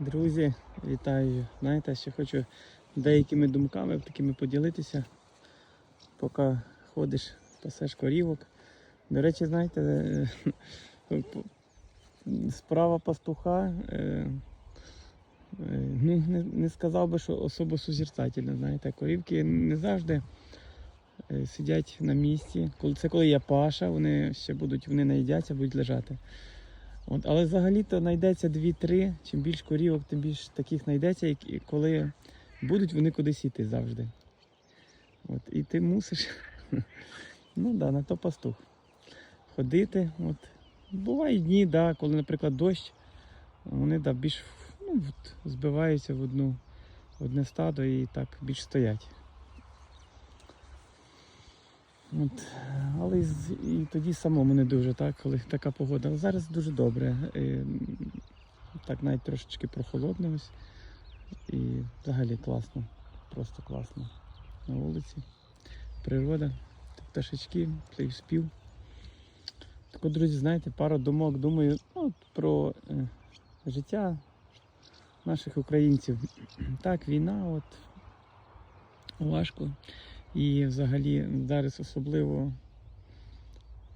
Друзі, вітаю. Знаєте, ще хочу деякими думками такими поділитися, поки ходиш, пасеш корівок. До речі, знаєте, е, справа пастуха, е, е, ну, не, сказав би, що особо сузерцательна. Знаєте, корівки не завжди сидять на місці. Це коли є паша, вони ще будуть, вони наїдяться, будуть лежати. От, але взагалі-то знайдеться 2-3, чим більш корівок, тим більш таких знайдеться, які- коли будуть вони кудись йти завжди. От, і ти мусиш, ну да, на то пастух. Ходити. От. Бувають дні, да, коли, наприклад, дощ, вони да, більш ну, от, збиваються в одну, в одне стадо і так більш стоять. От, але і, і тоді самому не дуже, так, коли така погода. Але зараз дуже добре. Е, так навіть трошечки прохолодно ось. І взагалі класно. Просто класно. На вулиці. Природа, пташечки, цей спів. Так от, друзі, знаєте, пару думок думаю ну, про е, життя наших українців. Так, війна, от важко. І взагалі зараз особливо,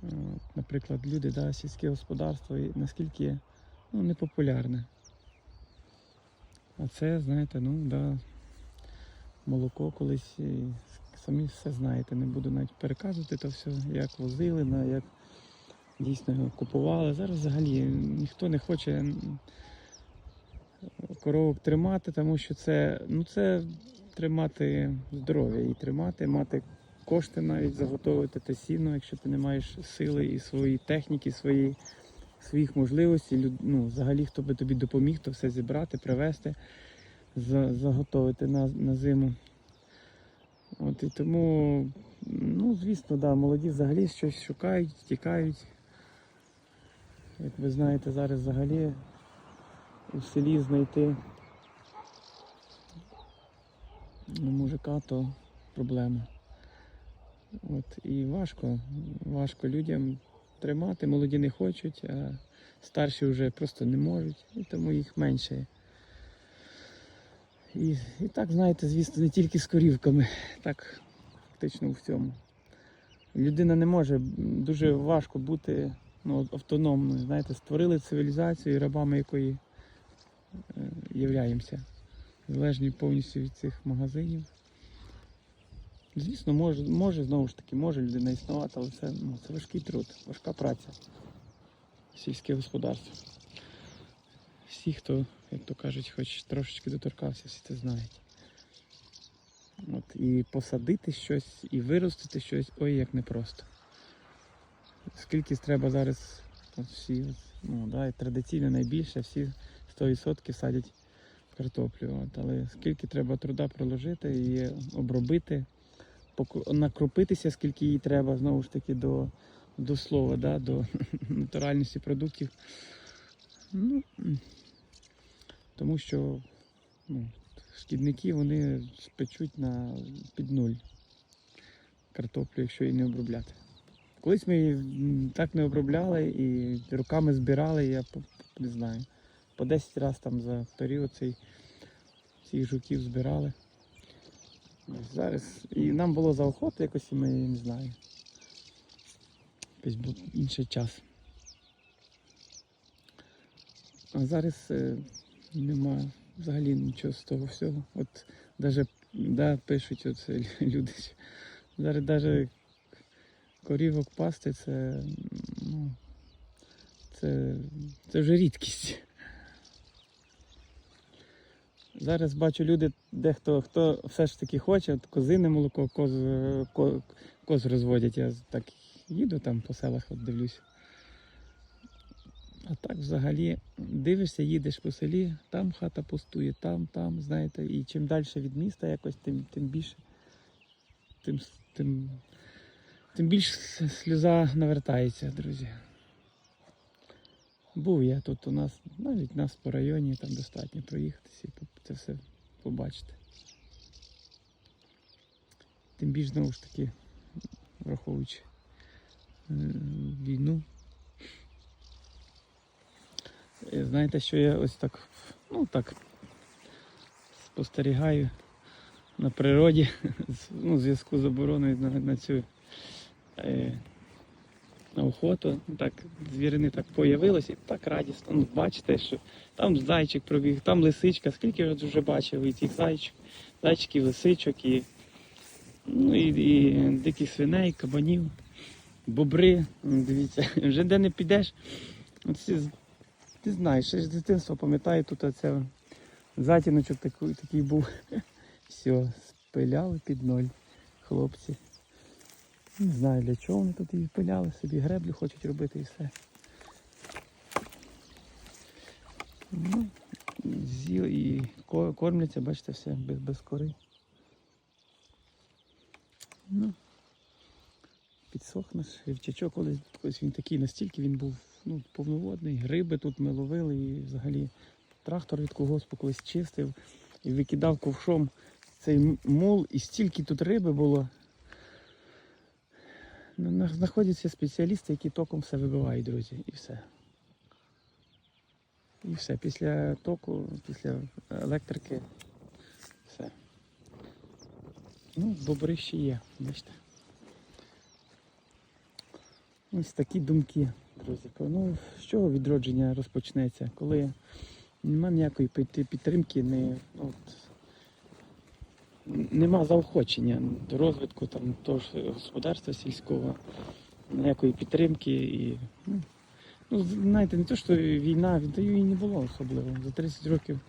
е, наприклад, люди, да, сільське господарство, наскільки ну, непопулярне. А це, знаєте, ну да, молоко колись, і самі все знаєте, не буду навіть переказувати то все, як возили, як дійсно його купували. Зараз взагалі ніхто не хоче коровок тримати, тому що це, ну це тримати здоров'я і тримати, мати кошти навіть заготовити те сіно, якщо ти не маєш сили і своєї техніки, свої, своїх можливостей. Ну, взагалі, хто би тобі допоміг, то все зібрати, привезти, за, заготовити на, на зиму. От і тому, ну, звісно, да, молоді взагалі щось шукають, тікають. Як ви знаєте, зараз взагалі у селі знайти ну, мужика, то проблема. От, і важко, важко людям тримати, молоді не хочуть, а старші вже просто не можуть, і тому їх менше. І, і так, знаєте, звісно, не тільки з корівками, так фактично у всьому. Людина не може, дуже важко бути ну, автономною. Знаєте, створили цивілізацію, рабами якої е, являємося залежні повністю від цих магазинів. Звісно, може, може знову ж таки, може людина існувати, але це, ну, це важкий труд, важка праця. Сільське господарство. Всі, хто, як то кажуть, хоч трошечки доторкався, всі це знають. От, і посадити щось, і виростити щось, ой, як непросто. Скільки треба зараз от всі, ну, да, і традиційно найбільше, всі 100% садять картоплю. От, але скільки треба труда проложити і обробити, накропитися, скільки їй треба, знову ж таки, до, до слова, да, до натуральності продуктів. Ну, тому що ну, шкідники вони спечуть на під нуль картоплю, якщо її не обробляти. Колись ми її так не обробляли і руками збирали, я не знаю. По 10 разів там за період цей цих жуків збирали. Зараз і нам було заохоти якось, і ми не знаю. Якийсь був інший час. А зараз е, нема взагалі нічого з того всього. От навіть да, пишуть оце люди. Зараз навіть корівок пасти це, ну, це, це вже рідкість. Зараз бачу люди, дехто хто все ж таки хоче, от козине молоко, коз, ко- коз розводять. Я так їду там по селах, от дивлюсь. А так взагалі дивишся, їдеш по селі, там хата пустує, там, там, знаєте, і чим далі від міста якось, тим, тим більше, тим, тим, тим більш сльоза навертається, друзі. Був я тут у нас, навіть нас по районі, там достатньо проїхатися і це все побачити. Тим більш знову ж таки, враховуючи е, війну. Е, Знаєте, що я ось так Ну так. Спостерігаю на природі. Ну, в зв'язку з забороною на, на цю е, на охоту. Так, звірини так появилися і так радісно. Ну, бачите, що там зайчик пробіг, там лисичка. Скільки я вже бачив і цих зайчик, зайчиків, лисичок і, ну, і, і диких свиней, кабанів, бобри. Дивіться, вже де не підеш. От ти знаєш, ще з дитинства пам'ятаю, тут оце затіночок такий, такий був. Все, спиляли під ноль хлопці. Не знаю для чого вони тут її пиляли, собі греблю хочуть робити і все. Ну, з'їли і ко- кормляться, бачите, все без, без кори. Ну, підсох рівчачок, колись, колись він такий, настільки він був ну, повноводний, гриби тут ми ловили і взагалі трактор від когоспу колись чистив і викидав ковшом цей мул, і стільки тут риби було. Ну, Знаходяться спеціалісти, які током все вибивають, друзі, і все. І все. Після току, після електрики, все. Ну, бобри ще є, бачите. Ось такі думки, друзі. Ну, з чого відродження розпочнеться? Коли нема ніякої під- підтримки, не, от, нема заохочення до розвитку там, того ж господарства сільського, ніякої підтримки. І, ну, ну, знаєте, не то, що війна, та її не було особливо. За 30 років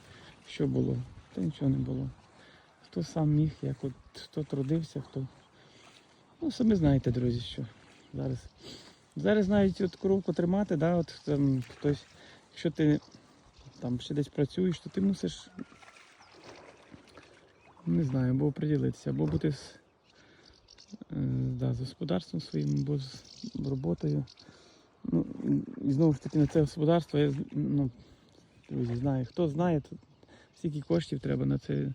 що було? Та нічого не було. Хто сам міг, як от, хто трудився, хто. Ну, самі знаєте, друзі, що зараз. Зараз навіть от коровку тримати, да, от там хтось, якщо ти там ще десь працюєш, то ти мусиш, не знаю, або оприділитися, або бути з, е, да, з господарством своїм, або з роботою. Ну, і знову ж таки на це господарство, я ну, друзі, знаю, хто знає, то скільки коштів треба на це,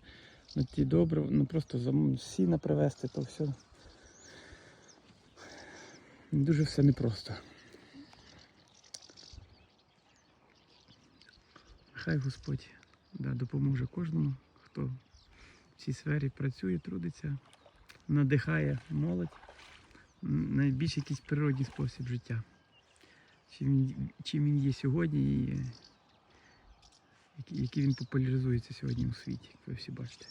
на ті добре, ну просто сіна привезти, то все. Дуже все непросто. Хай Господь да, допоможе кожному, хто в цій сфері працює, трудиться, надихає молодь найбільш якийсь природний спосіб життя. Чим він, чим він є сьогодні і який- він популяризується сьогодні у світі, як ви всі бачите.